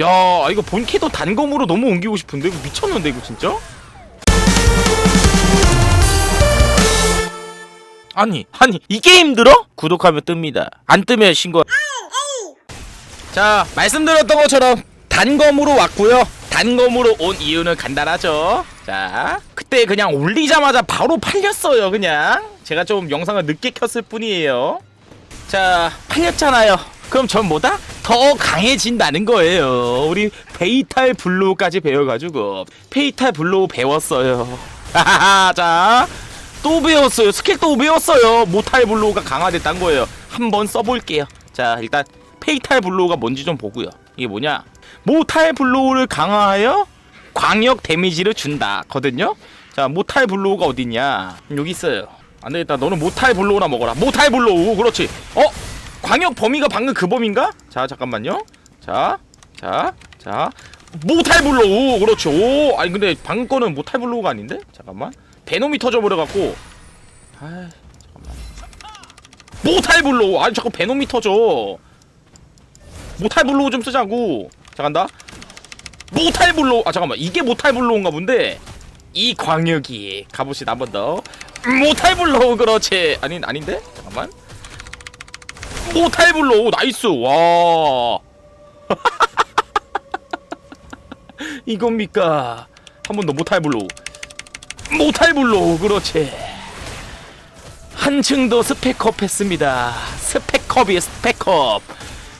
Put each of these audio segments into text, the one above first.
야 이거 본캐도 단검으로 너무 옮기고 싶은데? 이거 미쳤는데 이거 진짜? 아니 아니 이게 힘들어? 구독하면 뜹니다. 안 뜨면 신고. 자 말씀드렸던 것처럼 단검으로 왔고요. 단검으로 온 이유는 간단하죠. 자 그때 그냥 올리자마자 바로 팔렸어요 그냥. 제가 좀 영상을 늦게 켰을 뿐이에요. 자 팔렸잖아요. 그럼 전 뭐다? 더 강해진다는 거예요. 우리 페이탈 블로우까지 배워가지고. 페이탈 블로우 배웠어요. 하하하 자또 배웠어요. 스킬 또 배웠어요. 모탈 블로우가 강화됐단 거예요. 한번 써볼게요. 자 일단 페이탈 블로우가 뭔지 좀 보고요. 이게 뭐냐? 모탈 블로우를 강화하여 광역 데미지를 준다 거든요? 자 모탈 블로우가 어딨냐? 여기 있어요. 안 되겠다. 너는 모탈 블로우나 먹어라. 모탈 블로우 그렇지. 어? 광역 범위가 방금 그 범인가? 자 잠깐만요. 자자자. 모탈 블로우 그렇지 오 아니 근데 방금 거는 모탈 블로우가 아닌데? 잠깐만. 베놈이 터져버려갖고. 아 잠깐만. 모탈 블로우 아니 자꾸 베놈이 터져. 모탈 블로우 좀 쓰자고. 자 간다. 모탈 블로우 아 잠깐만. 이게 모탈 블로우인가 본데? 이 광역이. 가봅시다 한번 더. 모탈 블로우 그렇지. 아니 아닌데? 잠깐만 모탈 블로우 나이스. 와. 이겁니까? 한 번 더 모탈 블로우 모탈 블로우 그렇지. 한층 더 스펙업 했습니다. 스펙업이에요 스펙업.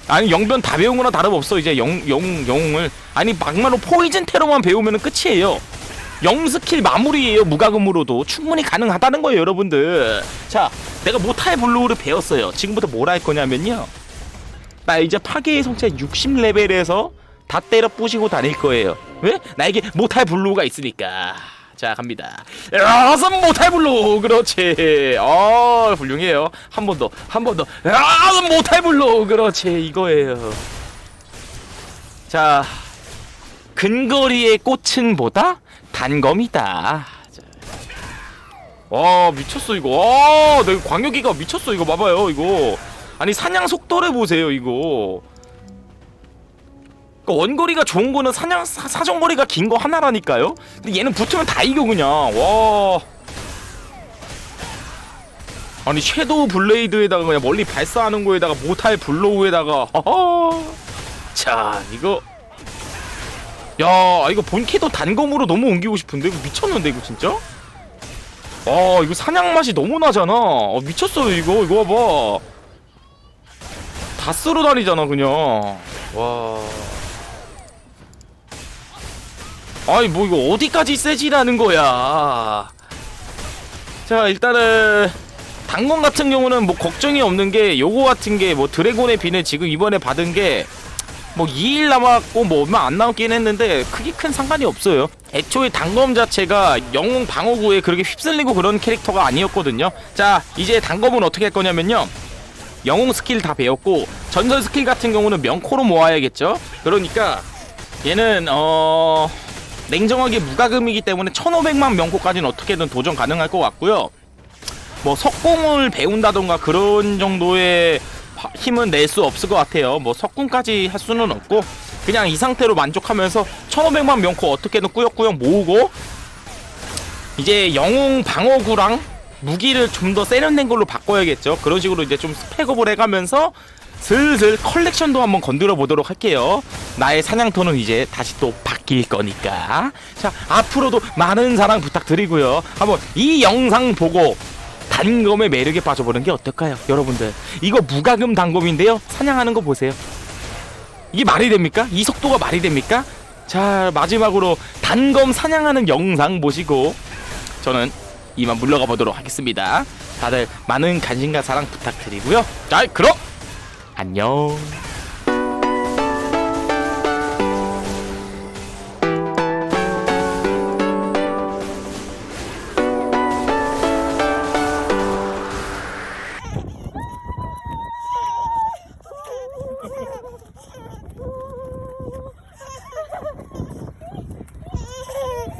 아니 영변 다 배운 거나 다름없어. 이제 영, 영, 영웅을. 아니 막말로 포이즌 테러만 배우면 끝이에요 영 스킬 마무리예요 무과금으로도. 충분히 가능하다는 거예요 여러분들. 자 내가 모탈 블루를 배웠어요. 지금부터 뭘 할 거냐면요. 나 이제 파괴의 성체 60레벨에서 다 때려 부시고 다닐 거예요. 왜? 나에게 모탈 블루가 있으니까. 자 갑니다. 야선 모탈 블루! 그렇지. 어 훌륭해요. 한 번 더 한 번더. 야선 모탈 블루! 그렇지 이거예요. 자 근거리의 꽃은 보다 단검이다 자. 와 미쳤어 이거 와 내가 광역기가 미쳤어 이거 봐봐요 이거 아니 사냥 속도를 보세요 이거 그러니까 원거리가 좋은 거는 사냥 사, 사정거리가 긴 거 하나라니까요. 근데 얘는 붙으면 다 이겨 그냥. 와. 아니 섀도우 블레이드에다가 그냥 멀리 발사하는 거에다가 모탈 블로우에다가. 자 이거 야 이거 본캐도 단검으로 너무 옮기고 싶은데 이거 미쳤는데 이거 진짜? 아 이거 사냥 맛이 너무 나잖아. 어, 미쳤어요 이거 이거 봐봐. 다 쓸어 다니잖아 그냥. 와. 아니 뭐 이거 어디까지 세지라는 거야 자 일단은 당건 같은 경우는 뭐 걱정이 없는 게 요거 같은 게 뭐 드래곤의 비는 지금 이번에 받은 게 뭐 2일 남았고 뭐 얼마 안 남았긴 했는데 크게 큰 상관이 없어요. 애초에 단검 자체가 영웅 방어구에 그렇게 휩쓸리고 그런 캐릭터가 아니었거든요. 자 이제 단검은 어떻게 할 거냐면요. 영웅 스킬 다 배웠고 전설 스킬 같은 경우는 명코로 모아야겠죠. 그러니까 얘는 어... 냉정하게 무과금이기 때문에 1500만 명코까지는 어떻게든 도전 가능할 것 같고요. 뭐 석궁을 배운다던가 그런 정도의 바- 힘은 낼 수 없을 것 같아요. 뭐 석궁까지 할 수는 없고 그냥 이 상태로 만족하면서 1500만 명코 어떻게든 꾸역꾸역 모으고 이제 영웅 방어구랑 무기를 좀 더 세련된 걸로 바꿔야겠죠. 그런 식으로 이제 좀 스펙업을 해가면서 슬슬 컬렉션도 한번 건드려 보도록 할게요. 나의 사냥터는 이제 다시 또 바뀔 거니까. 자, 앞으로도 많은 사랑 부탁드리고요. 한번 이 영상 보고 단검의 매력에 빠져보는 게 어떨까요? 여러분들. 이거 무과금 단검인데요. 사냥하는 거 보세요. 이게 말이 됩니까? 이 속도가 말이 됩니까? 자, 마지막으로 단검 사냥하는 영상 보시고 저는 이만 물러가 보도록 하겠습니다. 다들 많은 관심과 사랑 부탁드리고요. 자, 그럼 안녕.